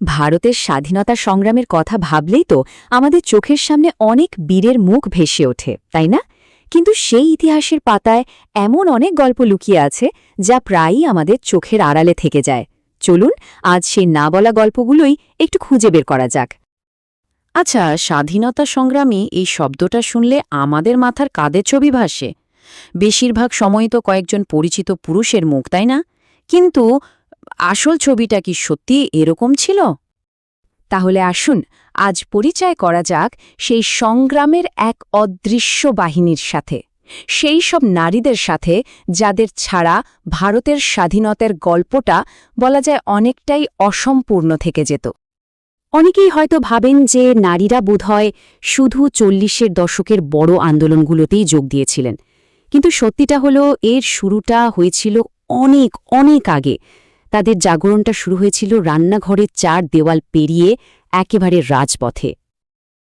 ভারতের স্বাধীনতা সংগ্রামের কথা ভাবলেই তো আমাদের চোখের সামনে অনেক বীরের মুখ ভেসে ওঠে, তাই না? কিন্তু সেই ইতিহাসের পাতায় এমন অনেক গল্প লুকিয়ে আছে যা প্রায়ই আমাদের চোখের আড়ালে থেকে যায়। চলুন, আজ সেই না বলা গল্পগুলোই একটু খুঁজে বের করা যাক। আচ্ছা স্বাধীনতা সংগ্রামী এই শব্দটা শুনলে আমাদের মাথার কাদের ছবি ভাসে? বেশিরভাগ সময় তো কয়েকজন পরিচিত পুরুষের মুখ, তাই না? কিন্তু আসল ছবিটা কি সত্যি এরকম ছিল? তাহলে আসুন, আজ পরিচয় করা যাক সেই সংগ্রামের এক অদৃশ্য বাহিনীর সাথে। সেই সব নারীদের সাথে যাদের ছাড়া ভারতের স্বাধীনতার গল্পটা বলা যায় অনেকটাই অসম্পূর্ণ থেকে যেত। অনেকেই হয়তো ভাবেন যে নারীরা বোধহয় শুধু চল্লিশের দশকের বড় আন্দোলনগুলোতেই যোগ দিয়েছিলেন। কিন্তু সত্যিটা হলো, এর শুরুটা হয়েছিল অনেক অনেক আগে। তাদের জাগরণটা শুরু হয়েছিল রান্নাঘরের চার দেওয়াল পেরিয়ে একেবারে রাজপথে।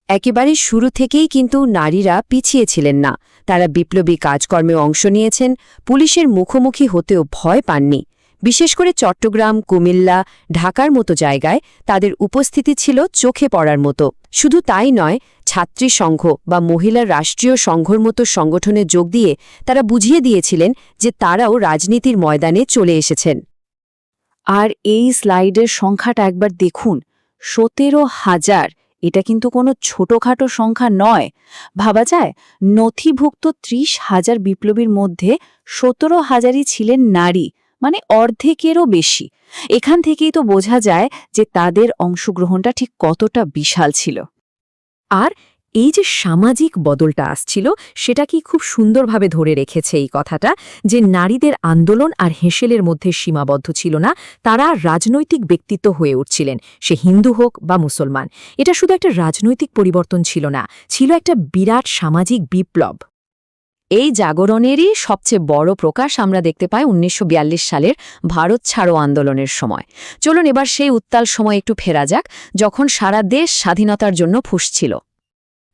একেবারে শুরু থেকেই কিন্তু নারীরা পিছিয়ে ছিলেন না। তারা বিপ্লবী কাজকর্মে অংশ নিয়েছেন, পুলিশের মুখোমুখি হতেও ভয় পাননি। বিশেষ করে চট্টগ্রাম, কুমিল্লা, ঢাকার মতো জায়গায় তাদের উপস্থিতি ছিল চোখে পড়ার মতো। শুধু তাই নয়, ছাত্রী সংঘ বা মহিলা রাষ্ট্রীয় সংঘর মতো সংগঠনে যোগ দিয়ে তারা বুঝিয়ে দিয়েছিলেন যে তারাও রাজনীতির ময়দানে চলে এসেছেন। আর এই স্লাইডের সংখ্যাটা একবার দেখুন। সতেরো হাজার। এটা কিন্তু কোনো ছোটখাটো সংখ্যা নয়। ভাবা যায়, নথিভুক্ত ত্রিশ হাজার বিপ্লবীর মধ্যে সতেরো হাজারই ছিলেন নারী মানে অর্ধেকেরও বেশি। এখান থেকেই তো বোঝা যায় যে তাদের অংশগ্রহণটা ঠিক কতটা বিশাল ছিল। আর এই যে সামাজিক বদলটা আসছিল, সেটা কি খুব সুন্দরভাবে ধরে রেখেছে এই কথাটা, যে নারীদের আন্দোলন আর হেঁসেলের মধ্যে সীমাবদ্ধ ছিল না, তারা রাজনৈতিক ব্যক্তিত্ব হয়ে উঠছিলেন, সে হিন্দু হোক বা মুসলমান। এটা শুধু একটা রাজনৈতিক পরিবর্তন ছিল না, ছিল একটা বিরাট সামাজিক বিপ্লব। এই জাগরণেরই সবচেয়ে বড় প্রকাশ আমরা দেখতে পাই উনিশশো বিয়াল্লিশ সালের ভারত ছাড়ো আন্দোলনের সময়। চলুন এবার সেই উত্তাল সময় একটু ফেরা যাক, যখন সারা দেশ স্বাধীনতার জন্য ফুসছিল।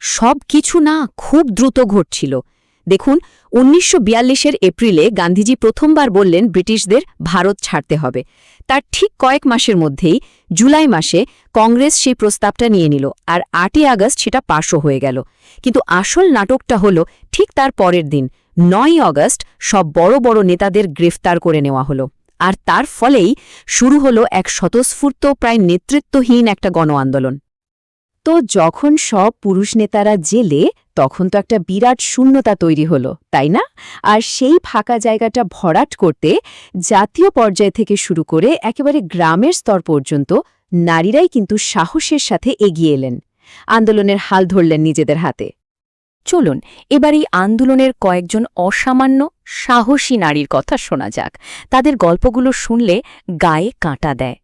সব কিছু না খুব দ্রুত ঘটছিল। দেখুন, উনিশশো বিয়াল্লিশের এপ্রিলে গান্ধীজি প্রথমবার বললেন ব্রিটিশদের ভারত ছাড়তে হবে। তার ঠিক কয়েক মাসের মধ্যেই জুলাই মাসে কংগ্রেস সেই প্রস্তাবটা নিয়ে নিল আর আটই আগস্ট সেটা পাশও হয়ে গেল। কিন্তু আসল নাটকটা হল ঠিক তার পরের দিন নয় অগস্ট সব বড় বড় নেতাদের গ্রেফতার করে নেওয়া হলো। আর তার ফলেই শুরু হলো এক স্বতঃস্ফূর্ত, প্রায় নেতৃত্বহীন একটা গণ আন্দোলন তো যখন সব পুরুষ নেতারা জেলে, তখন তো একটা বিরাট শূন্যতা তৈরি হলো, তাই না? আর সেই ফাঁকা জায়গাটা ভরাট করতে জাতীয় পর্যায় থেকে শুরু করে একেবারে গ্রামের স্তর পর্যন্ত নারীরাই কিন্তু সাহসের সাথে এগিয়ে এলেন। আন্দোলনের হাল ধরলেন নিজেদের হাতে। চলুন, এবার এই আন্দোলনের কয়েকজন অসামান্য, সাহসী নারীর কথা শোনা যাক। তাদের গল্পগুলো শুনলে গায়ে কাঁটা দেয়।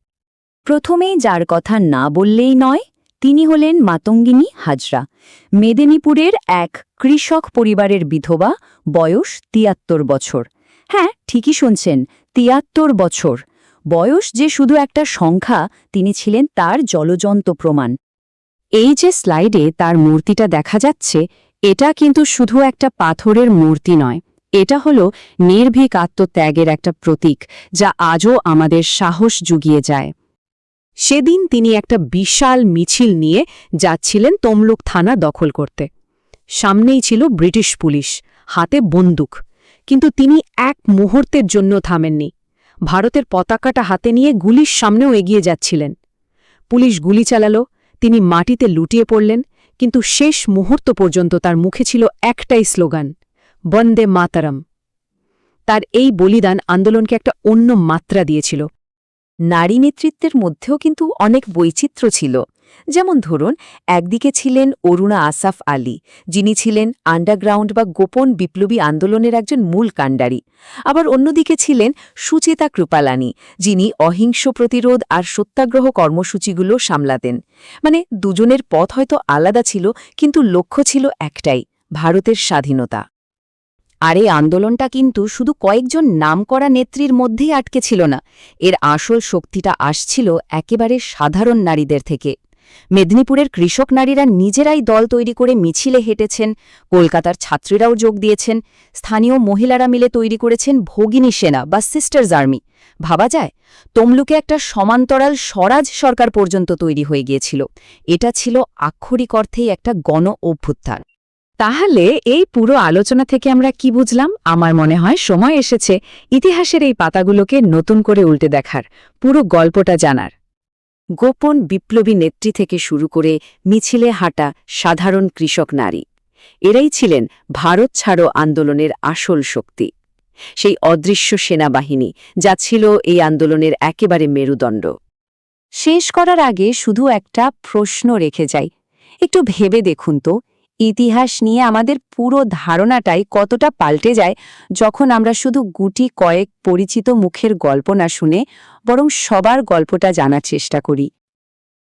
প্রথমেই যার কথা না বললেই নয় তিনি হলেন মাতঙ্গিনী হাজরা। মেদিনীপুরের এক কৃষক পরিবারের বিধবা, বয়স তিয়াত্তর বছর। হ্যাঁ ঠিকই শুনছেন, তিয়াত্তর বছর। বয়স যে শুধু একটা সংখ্যা, তিনি ছিলেন তার জলজন্ত প্রমাণ। এই যে স্লাইডে তার মূর্তিটা দেখা যাচ্ছে, এটা কিন্তু শুধু একটা পাথরের মূর্তি নয়। এটা হল নির্ভীক আত্মত্যাগের একটা প্রতীক, যা আজও আমাদের সাহস জুগিয়ে যায়। সেদিন তিনি একটা বিশাল মিছিল নিয়ে যাচ্ছিলেন তমলুক থানা দখল করতে। সামনেই ছিল ব্রিটিশ পুলিশ, হাতে বন্দুক। কিন্তু তিনি এক মুহূর্তের জন্য থামেননি। ভারতের পতাকাটা হাতে নিয়ে গুলির সামনেও এগিয়ে যাচ্ছিলেন। পুলিশ গুলি চালাল, তিনি মাটিতে লুটিয়ে পড়লেন, কিন্তু শেষ মুহূর্ত পর্যন্ত তার মুখে ছিল একটাই স্লোগান, বন্দে মাতারম। তার এই বলিদান আন্দোলনকে একটা অন্য মাত্রা দিয়েছিল। নারী নেতৃত্বের মধ্যেও কিন্তু অনেক বৈচিত্র্য ছিল। যেমন ধরুন, একদিকে ছিলেন অরুণা আসাফ আলী, যিনি ছিলেন আন্ডারগ্রাউন্ড বা গোপন বিপ্লবী আন্দোলনের একজন মূল কাণ্ডারি। আবার অন্যদিকে ছিলেন সুচেতা কৃপালানী, যিনি অহিংস প্রতিরোধ আর সত্যাগ্রহ কর্মসূচিগুলো সামলাতেন। মানে দুজনের পথ হয়তো আলাদা ছিল, কিন্তু লক্ষ্য ছিল একটাই, ভারতের স্বাধীনতা। আর এই আন্দোলনটা কিন্তু শুধু কয়েকজন নামকরা নেত্রীর মধ্যেই আটকে ছিল না। এর আসল শক্তিটা আসছিল একেবারে সাধারণ নারীদের থেকে। মেদিনীপুরের কৃষক নারীরা নিজেরাই দল তৈরি করে মিছিলে হেঁটেছেন, কলকাতার ছাত্রীরাও যোগ দিয়েছেন, স্থানীয় মহিলারা মিলে তৈরি করেছেন ভগিনী সেনা বা সিস্টার্স আর্মি। ভাবা যায়, তমলুকে একটা সমান্তরাল স্বরাজ সরকার পর্যন্ত তৈরি হয়ে গিয়েছিল। এটা ছিল আক্ষরিক অর্থেই একটা গণ অভ্যুত্থান। তাহলে এই পুরো আলোচনা থেকে আমরা কি বুঝলাম? আমার মনে হয় সময় এসেছে ইতিহাসের এই পাতাগুলোকে নতুন করে উল্টে দেখার, পুরো গল্পটা জানার। গোপন বিপ্লবী নেত্রী থেকে শুরু করে মিছিলে হাঁটা সাধারণ কৃষক নারী, এরাই ছিলেন ভারত ছাড়ো আন্দোলনের আসল শক্তি। সেই অদৃশ্য সেনাবাহিনী যা ছিল এই আন্দোলনের একেবারে মেরুদণ্ড। শেষ করার আগে শুধু একটা প্রশ্ন রেখে যাই, একটু ভেবে দেখুন তো ইতিহাস নিয়ে আমাদের পুরো ধারণাটাই কতটা পাল্টে যায় যখন আমরা শুধু গুটি কয়েক পরিচিত মুখের গল্প না শুনে বরং সবার গল্পটা জানার চেষ্টা করি।